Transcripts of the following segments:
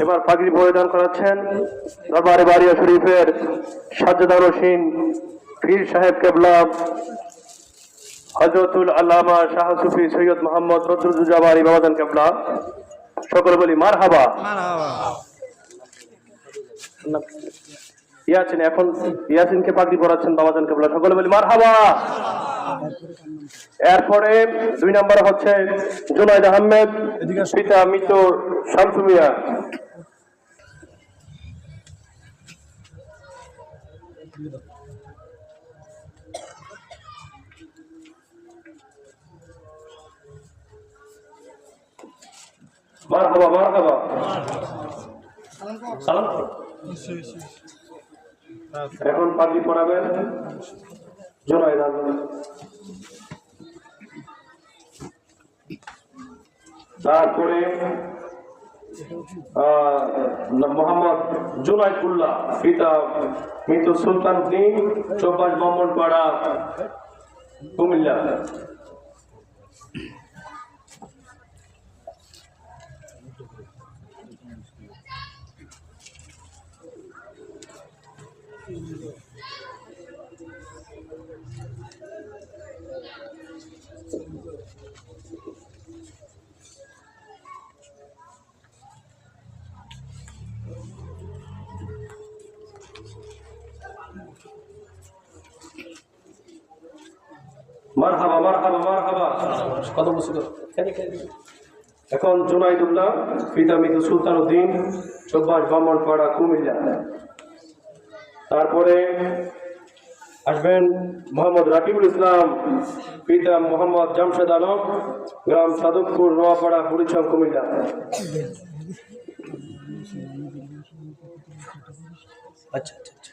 এবার পাগড়ি পরিধান করাচ্ছেন দরবারে বাড়িয়া শরীফের সাজ্জাদা রসিন পীর সাহেব কেবলা হজরতুল আল্লামা শাহ সুফি সৈয়দ মোহাম্মদ বদরুজ্জাবারি বাবাদান কেবলা। সকলে বলি মার হাবা ইয়াসিন এখন ইয়াসিনকে পাগড়ি পরাচ্ছেন বাবাজান কেবলা। সকলে বলি মার হাবা এরপরে দুই নম্বর হচ্ছে জুনাইদ আহমেদ পিতা মৃত মার হাবা মার সালাম। এখন পাগড়ি পরাবেন জুনাইদ আহমেদ তারপরে মোহাম্মদ জুনাইদুল্লাহ পিতা মৃত সুলতান উদ্দিন চব্বাস ব্রাহ্মণপাড়া কুমিল্লা মার হাবা মার হাবা মার হাবা কত বছর এখন জুনাইদুল্লাহ পিতা মৃত সুলতান উদ্দিন চব্বাস ব্রাহ্মণপাড়া কুমিল্লা। তারপরে আসবেন মোহাম্মদ রাকিবুল ইসলাম পিতা মোহাম্মদ জামশেদ আলম গ্রাম সাদকপুর নোয়াপাড়া হরিচম কুমিল্লা। আচ্ছা আচ্ছা।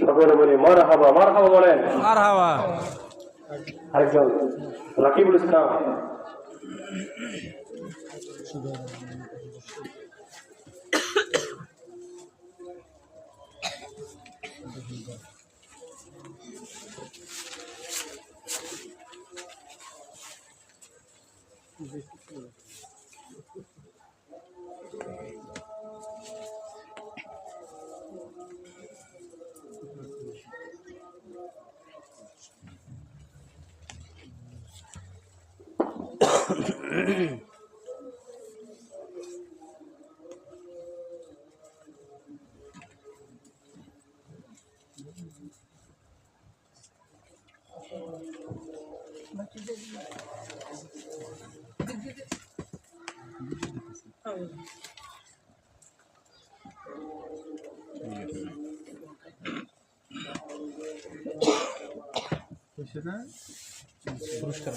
সকলে বলি মার হাবা মার হাবা বলেন। মারহাবা। আরেকজন রাকিবুল ইসলাম। Profissional. পুরস্কার।